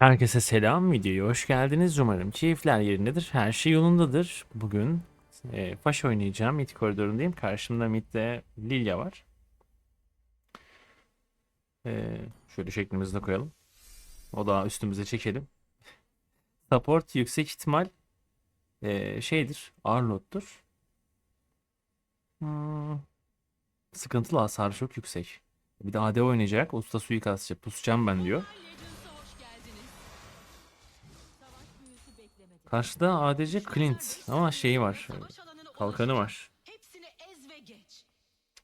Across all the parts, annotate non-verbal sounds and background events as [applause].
Herkese selam videoya hoş geldiniz. Umarım keyifler yerindedir. Her şey yolundadır. Bugün e, Faş oynayacağım. Mid koridorundayım. Karşımda midde Lilia var. E, şöyle şeklimizi de koyalım. O da üstümüze çekelim. Support yüksek ihtimal e, şeydir. Arlot'tur. Hmm, sıkıntılı hasar çok yüksek. Bir de AD oynayacak. Usta suikastçı. Pusacağım ben diyor. Karşıda ADC Clint ama şeyi var. Kalkanı var.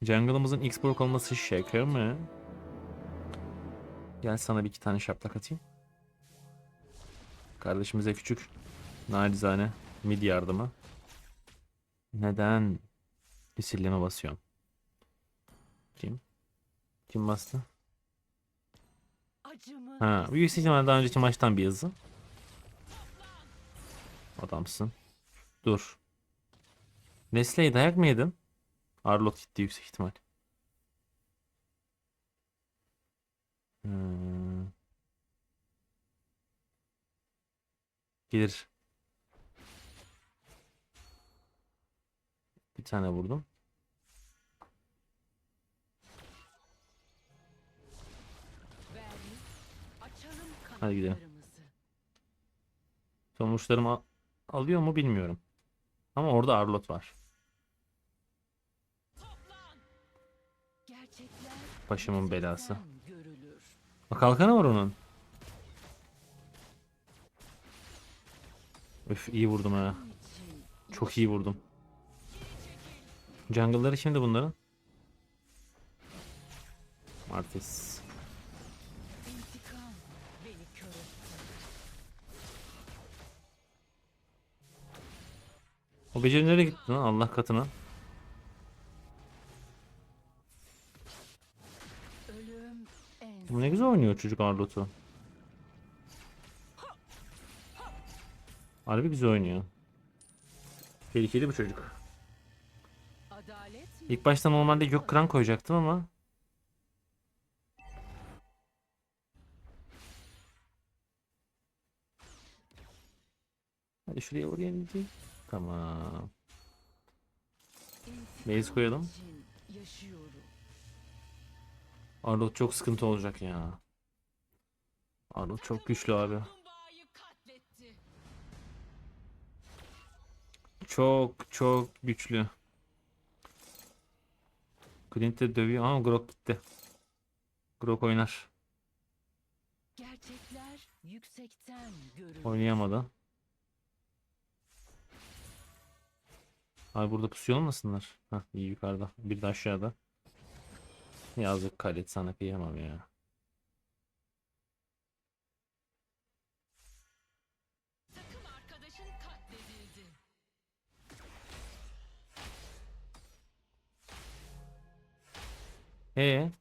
Jungle'ımızın X-Borg olması şaka mı? Gel sana bir iki tane şaplak atayım. Kardeşimize küçük nacizane mid yardımı. Neden misilleme basıyorum? Kim? Kim bastı? Ha, bu yüksek ihtimalle daha önceki maçtan bir yazı. Adamsın. Dur. Leslie'ye dayak mı yedin? Arlot gitti yüksek ihtimal. Hmm. Gelir. Bir tane vurdum. Hadi gidelim. kanatlarımızı. Alıyor mu bilmiyorum. Ama orada Arlot var. Başımın belası. Bak kalkanı var onun. Öf iyi vurdum ha. Çok iyi vurdum. Jungle'ları şimdi bunların. Martis. O beceri nereye gitti lan Allah katına? Bu ne güzel oynuyor çocuk Arlot'u. Harbi güzel oynuyor. Tehlikeli bu çocuk. İlk başta normalde gök kıran koyacaktım ama Hadi şuraya vurayım diyeyim. Tamam. Base koyalım. Arnold çok sıkıntı olacak ya. Arnold çok güçlü abi. Çok çok güçlü. Clint de dövüyor ama Grok gitti. Grok oynar. Gerçekler yüksekten görülür. Oynayamadı. Abi burada pusuyor olmasınlar. Hah iyi yukarıda. Bir de aşağıda. Yazık Kalet sana kıyamam ya. Ee,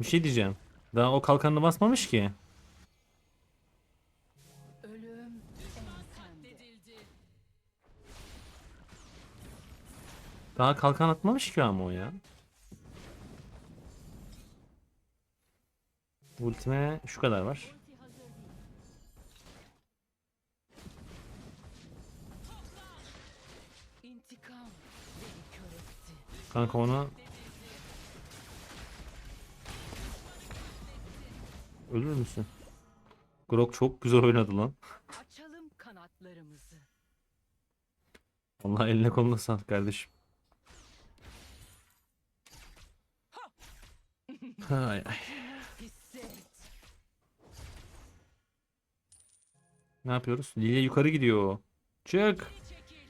bir şey diyeceğim. Daha o kalkanını basmamış ki. Daha kalkan atmamış ki ama o ya. Ultime şu kadar var. Kanka onu Ölür müsün? Grok çok güzel oynadı lan. Açalım kanatlarımızı. Allah eline koluna sağlık kardeşim. Ay, ay. Ne yapıyoruz? Lilya yukarı gidiyor. Çık. Çekil.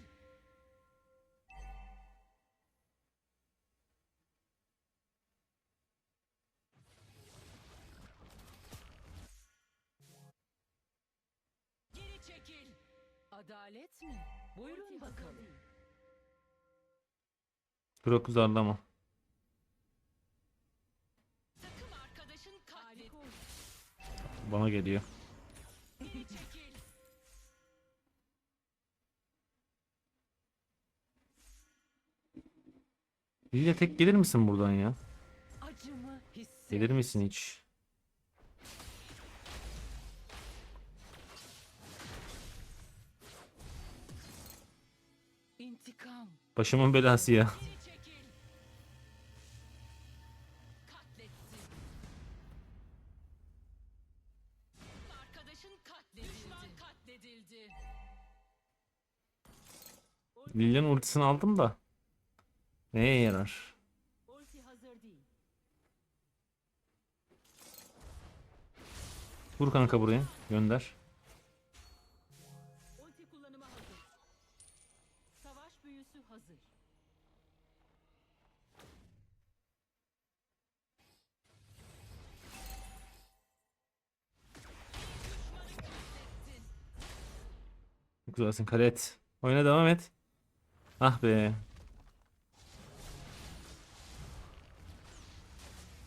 Geri çekil. Adalet mi? Buyurun bakalım. Grok zarlama. Bana geliyor. Lille tek gelir misin buradan ya? Gelir misin hiç? Başımın belası ya. Lilian ultisini aldım da. Neye yarar? Vur kanka buraya. Gönder. Güzelsin karet. Oyuna devam et. Ah be.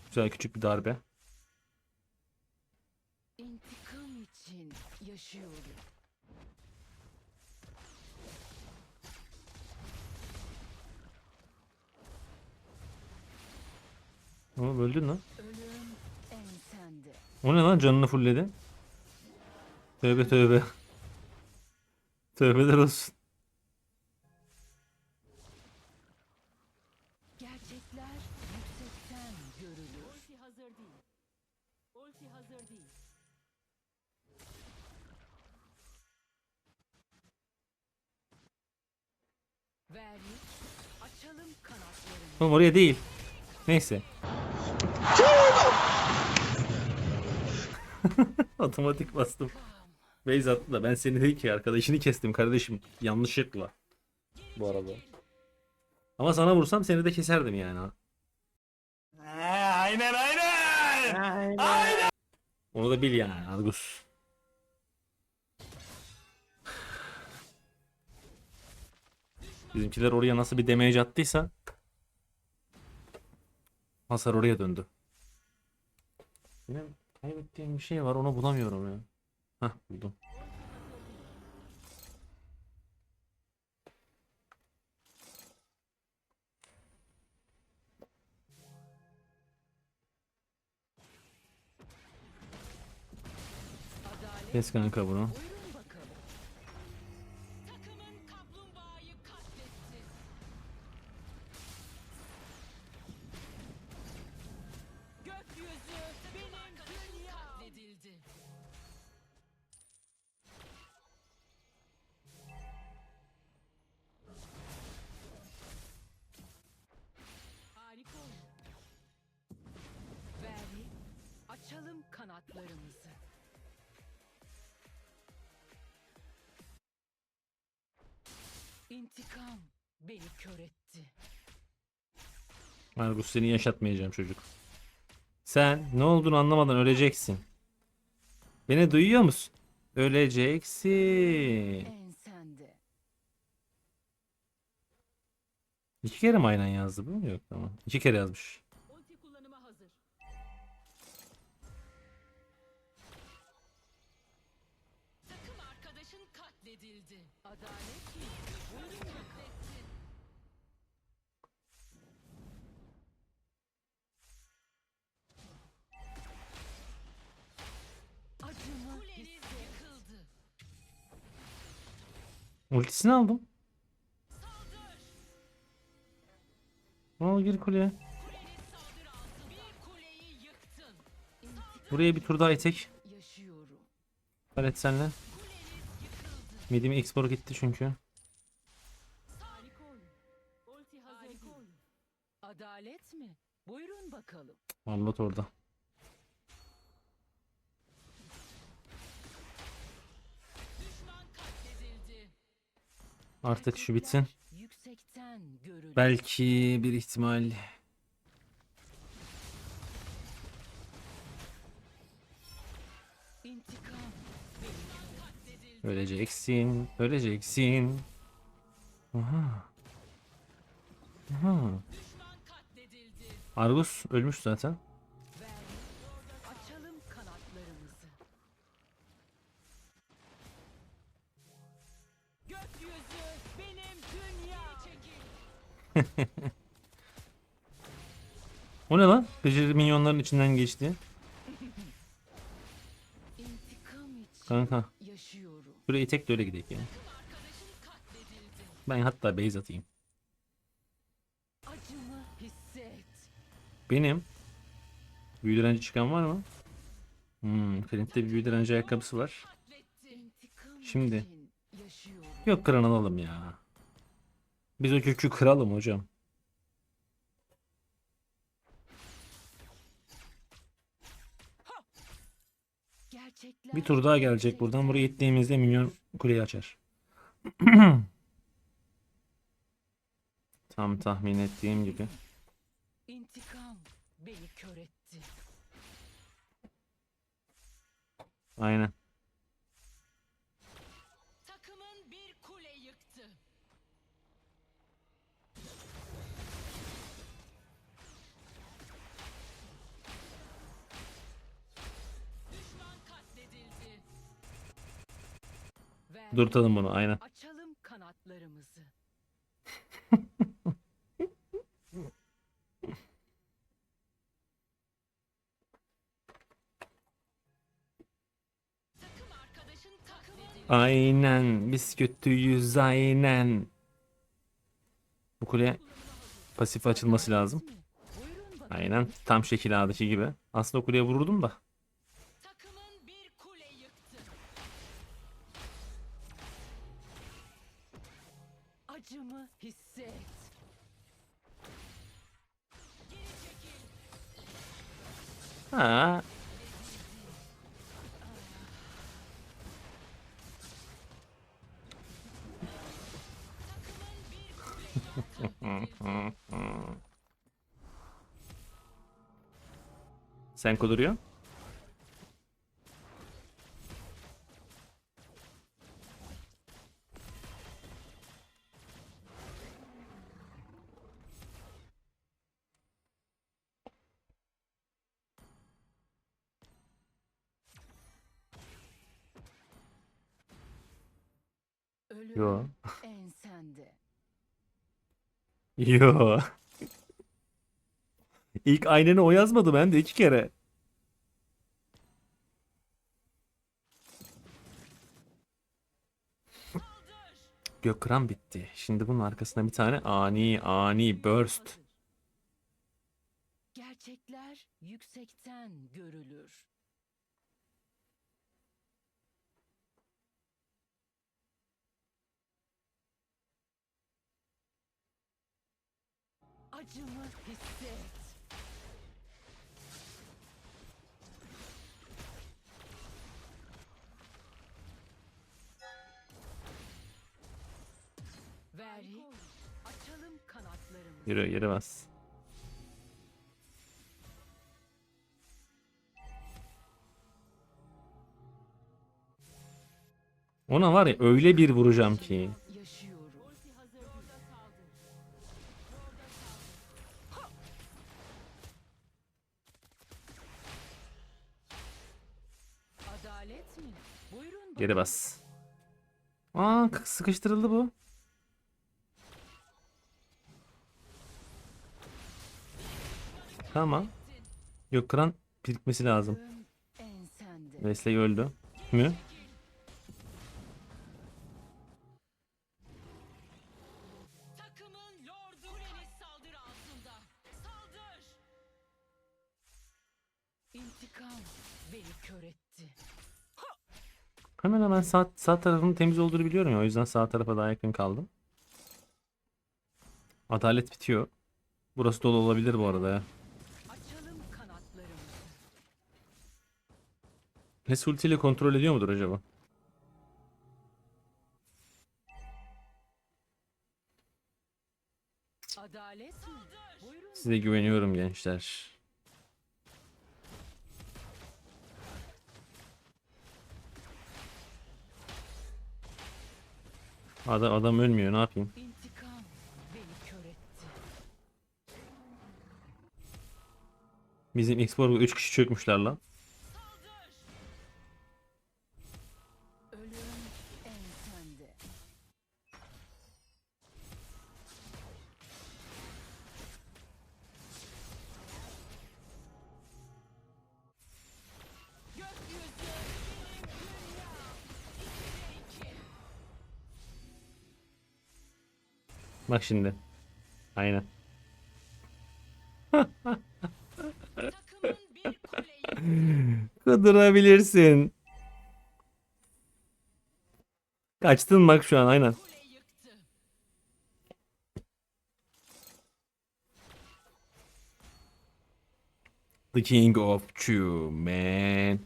Güzel küçük bir darbe. İntikam için yaşıyorum. Oğlum öldün lan. Ölüm ensende. O ne lan canını fullledi. Tövbe tövbe. Tövbeler olsun. Gerçekler yüksekten görülür. Ulti hazır değil. Ulti hazır değil. Verdik. Açalım kanatlarını. Oğlum oraya değil. Neyse. [laughs] Otomatik bastım. Beyz attı da ben seni değil ki arkadaşını kestim kardeşim. Yanlışlıkla. Bu arada. Ama sana vursam seni de keserdim yani. ha. Aynen aynen. Onu da bil yani Argus. Bizimkiler oraya nasıl bir damage attıysa hasar oraya döndü. Benim kaybettiğim bir şey var onu bulamıyorum ya. Hah buldum. Kes kanka bunu. İntikam beni kör etti. Argus seni yaşatmayacağım çocuk. Sen ne olduğunu anlamadan öleceksin. Beni duyuyor musun? Öleceksin. Ensende. İki kere mi aynen yazdı bu? Yok tamam. İki kere yazmış. Ultisini aldım. Al gir kuleye. Buraya bir tur daha itek. Halet senle. Midimi export gitti çünkü. Adalet mi? Buyurun bakalım. Arlot orada. Artık şu bitsin. Belki bir ihtimal. Öleceksin. Öleceksin. Aha. Aha. Argus ölmüş zaten. O ne lan? Gıcır minyonların içinden geçti. Kanka. Şuraya tek de öyle gidelim ya. Arkadaşın katledildi. Ben hatta base atayım. Benim büyü direnci çıkan var mı? Hmm, Clint'te bir büyü direnci ayakkabısı var. Şimdi. Yok kıran alalım ya. Biz o kökü kıralım hocam. Gerçekler Bir tur daha gelecek buradan. Buraya ittiğimizde minyon kuleyi açar. [clears throat] Tam tahmin ettiğim gibi. İntikam beni kör etti. Aynen. Durtalım bunu aynen. Açalım kanatlarımızı. Aynen. Biz kötüyüz aynen. Bu kule pasif açılması lazım. Aynen. Tam şekil A'daki gibi. Aslında kuleye vururdum da. Ha. Sen kuduruyor. Ölüm Yo. ensende. Yo. İlk aynını o yazmadı ben de iki kere. Gökran bitti. Şimdi bunun arkasına bir tane ani ani burst. Gerçekler yüksekten görülür. Acımı hisset. Veri, açalım kanatlarımızı. Yürü yürü bas. Ona var ya öyle bir vuracağım ki. Geri bas. Aa sıkıştırıldı bu. Tamam. Yok kıran birikmesi lazım. Wesley öldü. Mü? İntikam beni kör etti. Hemen hemen sağ, sağ tarafının temiz olduğunu biliyorum ya. O yüzden sağ tarafa daha yakın kaldım. Adalet bitiyor. Burası dolu olabilir bu arada ya. Hes ultiyle kontrol ediyor mudur acaba? Size güveniyorum gençler. Adam, adam ölmüyor ne yapayım? İntikam beni kör etti. Bizim X-Borg'a 3 kişi çökmüşler lan. Bak şimdi. Aynen. [laughs] Kıdırabilirsin. Kaçtın bak şu an aynen. The king of Chu, man.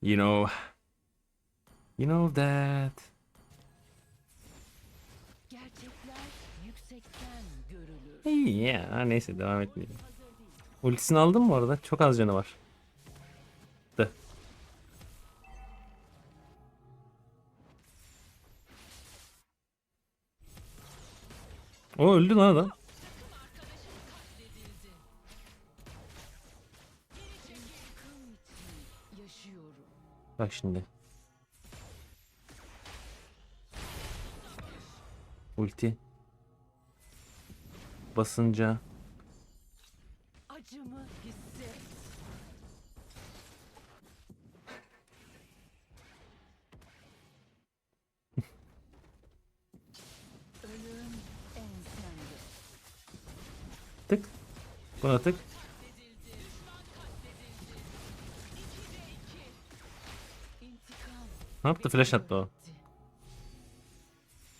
You know. You know that. İyi ya neyse devam etmeyelim. Ultisini aldın mı arada? Çok az canı var. De. O öldü lan adam. Bak şimdi. Ulti. Basınca. [laughs] Tık. Buna tık. İntikam. Ne yaptı? Flash attı o.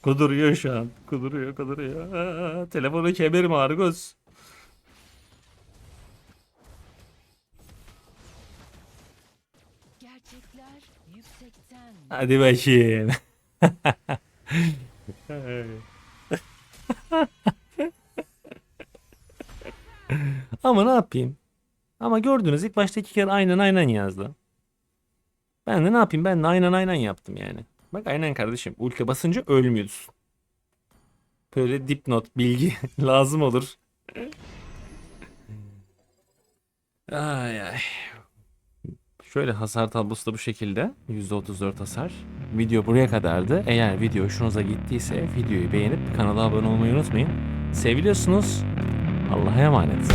Kuduruyor şu an. Kuduruyor, kuduruyor. Aa, telefonu kemerim Argos. Gerçekler yüksekten. Hadi bakayım. [laughs] Ama ne yapayım? Ama gördünüz ilk başta iki kere aynen aynen yazdı. Ben de ne yapayım? Ben de aynen aynen yaptım yani. Bak aynen kardeşim. Ulti basınca ölmüyorsun. Böyle dipnot bilgi [laughs] lazım olur. Ay ay. Şöyle hasar tablosu da bu şekilde. %34 hasar. Video buraya kadardı. Eğer video hoşunuza gittiyse videoyu beğenip kanala abone olmayı unutmayın. Seviliyorsunuz. Allah'a emanet.